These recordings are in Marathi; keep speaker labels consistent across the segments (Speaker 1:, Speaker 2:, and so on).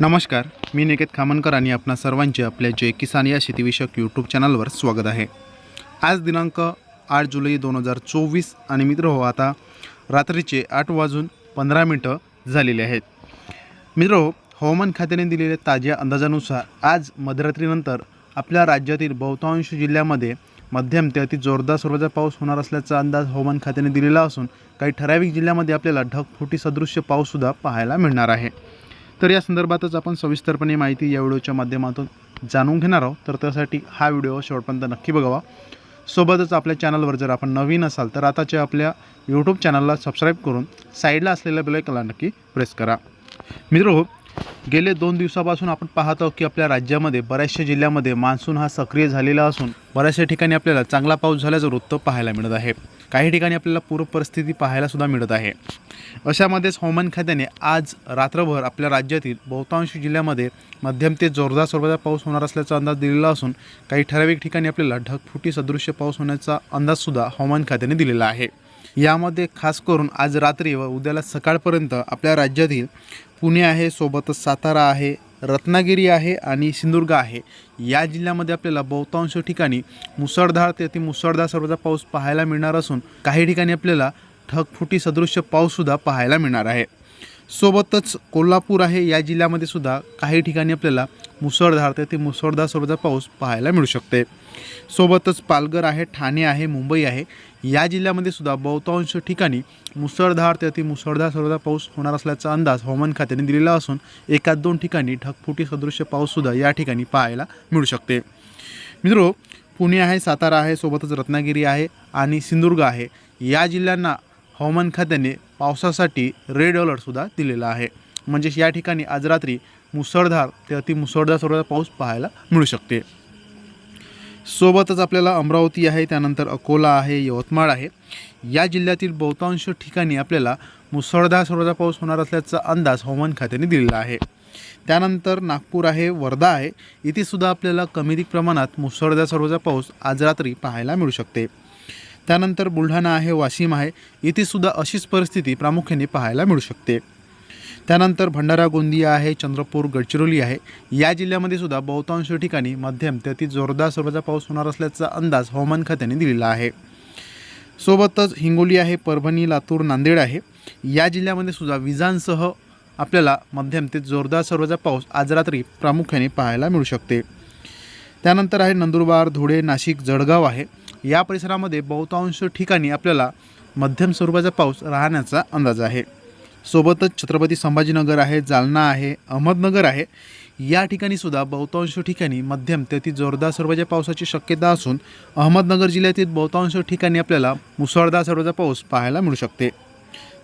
Speaker 1: नमस्कार मी निकेत खामनकर आणि आपणा सर्वांचे आपल्या जय किसान या शेतीविषयक यूट्यूब चॅनलवर स्वागत आहे. आज दिनांक आठ जुलै दोन हजार चोवीस आणि मित्र हो आता रात्रीचे आठ वाजून पंधरा मिनटं झालेले आहेत. मित्र हो हवामान खात्याने दिलेल्या ताज्या अंदाजानुसार आज मध्यरात्रीनंतर आपल्या राज्यातील बहुतांश जिल्ह्यामध्ये मध्यम ते अति जोरदार स्वरूपाचा पाऊस होणार असल्याचा अंदाज हवामान खात्याने दिलेला असून काही ठराविक जिल्ह्यामध्ये आपल्याला ढगफुटी सदृश्य पाऊससुद्धा पाहायला मिळणार आहे. तर या संदर्भातच आपण सविस्तरपणे माहिती या व्हिडिओच्या माध्यमातून जाणून घेणार आहोत. तर त्यासाठी हा व्हिडिओ शेवटपर्यंत नक्की बघावा. सोबतच आपल्या चॅनलवर जर आपण नवीन असाल तर आताच्या आपल्या यूट्यूब चॅनलला सबस्क्राईब करून साईडला असलेल्या बेलायकला नक्की प्रेस करा. मित्र हो गेले दोन दिवसापासून आपण पाहतो की आपल्या राज्यामध्ये बऱ्याचशा जिल्ह्यामध्ये मान्सून हा सक्रिय झालेला असून बऱ्याचशा ठिकाणी आपल्याला चांगला पाऊस झाल्याचं वृत्त पाहायला मिळत आहे. काही ठिकाणी आपल्याला पूर परिस्थिती पाहायला सुद्धा मिळत आहे. अशामध्येच हवामान खात्याने आज रात्रभर आपल्या राज्यातील बहुतांश जिल्ह्यामध्ये मध्यम ते जोरदार स्वरूपाचा पाऊस होणार असल्याचा अंदाज दिलेला असून काही ठराविक ठिकाणी आपल्याला ढगफुटी सदृश्य पाऊस होण्याचा अंदाजसुद्धा हवामान खात्याने दिलेला आहे. यामध्ये खास करून आज रात्री व उद्याला सकाळपर्यंत आपल्या राज्यातील पुणे आहे सोबतच सातारा आहे रत्नागिरी आहे आणि सिंधुदुर्ग आहे. या जिल्ह्यामध्ये आपल्याला बहुतांश ठिकाणी मुसळधार ते अति मुसळधार सर्वचा पाऊस पाहायला मिळणार असून काही ठिकाणी आपल्याला ढगफुटी सदृश्य पाऊससुद्धा पाहायला मिळणार आहे. सोबतच कोल्हापूर आहे या जिल्ह्यामध्ये सुद्धा काही ठिकाणी आपल्याला मुसळधार ते मुसळधार स्वरूपाचा पाऊस पाहायला मिळू शकते. सोबतच पालघर आहे ठाणे आहे मुंबई आहे या जिल्ह्यामध्ये सुद्धा बहुतांश ठिकाणी मुसळधार ते मुसळधार स्वरूपाचा पाऊस होणार असल्याचा अंदाज हवामान खात्याने दिलेला असून एकाच दोन ठिकाणी ढगफुटी सदृश्य पाऊससुद्धा या ठिकाणी पाहायला मिळू शकते. मित्रो पुणे आहे सातारा आहे सोबतच रत्नागिरी आहे आणि सिंधुदुर्ग आहे. या जिल्ह्यांना हवामान खात्याने पावसासाठी रेड अलर्टसुद्धा दिलेला आहे. म्हणजेच या ठिकाणी आज रात्री मुसळधार ते अतिमुसळधार स्वरूपाचा पाऊस पाहायला मिळू शकते. सोबतच आपल्याला अमरावती आहे त्यानंतर अकोला आहे यवतमाळ आहे. या जिल्ह्यातील बहुतांश ठिकाणी आपल्याला मुसळधार स्वरूपाचा पाऊस होणार असल्याचा अंदाज हवामान खात्याने दिलेला आहे. त्यानंतर नागपूर आहे वर्धा आहे. इथेसुद्धा आपल्याला कमी प्रमाणात मुसळधार स्वरूपाचा पाऊस आज रात्री पाहायला मिळू शकते. त्यानंतर बुलढाणा आहे वाशिम आहे इथे सुद्धा अशीच परिस्थिती प्रामुख्याने पाहायला मिळू शकते. त्यानंतर भंडारा गोंदिया आहे चंद्रपूर गडचिरोली आहे. या जिल्ह्यामध्ये सुद्धा बहुतांश ठिकाणी मध्यम ते अति जोरदार स्वरूपाचा पाऊस होणार असल्याचा अंदाज हवामान खात्याने दिलेला आहे. सोबतच हिंगोली आहे परभणी लातूर नांदेड आहे. या जिल्ह्यामध्ये सुद्धा विजांसह आपल्याला मध्यम ते जोरदार स्वरूपाचा पाऊस आज रात्री प्रामुख्याने पाहायला मिळू शकते. त्यानंतर आहे नंदुरबार धुळे नाशिक जळगाव आहे. या परिसरामध्ये बहुतांश ठिकाणी आपल्याला मध्यम स्वरूपाचा पाऊस राहण्याचा अंदाज आहे. सोबतच छत्रपती संभाजीनगर आहे जालना आहे अहमदनगर आहे. या ठिकाणी सुद्धा बहुतांश ठिकाणी मध्यम ते अति जोरदार स्वरूपाच्या पावसाची शक्यता असून अहमदनगर जिल्ह्यातील बहुतांश ठिकाणी आपल्याला मुसळधार स्वरूपाचा पाऊस पाहायला मिळू शकते.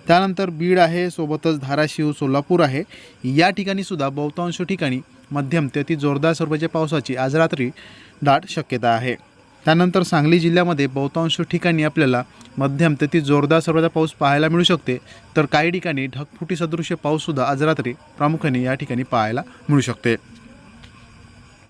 Speaker 1: त्यानंतर बीड आहे सोबतच धाराशिव सोलापूर आहे. या ठिकाणी सुद्धा बहुतांश ठिकाणी मध्यम ते अति जोरदार स्वरूपाच्या पावसाची आज रात्री दाट शक्यता आहे. त्यानंतर सांगली जिल्ह्यामध्ये बहुतांश ठिकाणी आपल्याला मध्यम ते ती जोरदार स्वरूपाचा पाऊस पाहायला मिळू शकते. तर काही ठिकाणी ढगफुटी सदृश्य पाऊससुद्धा आज रात्री प्रामुख्याने या ठिकाणी पाहायला मिळू शकते.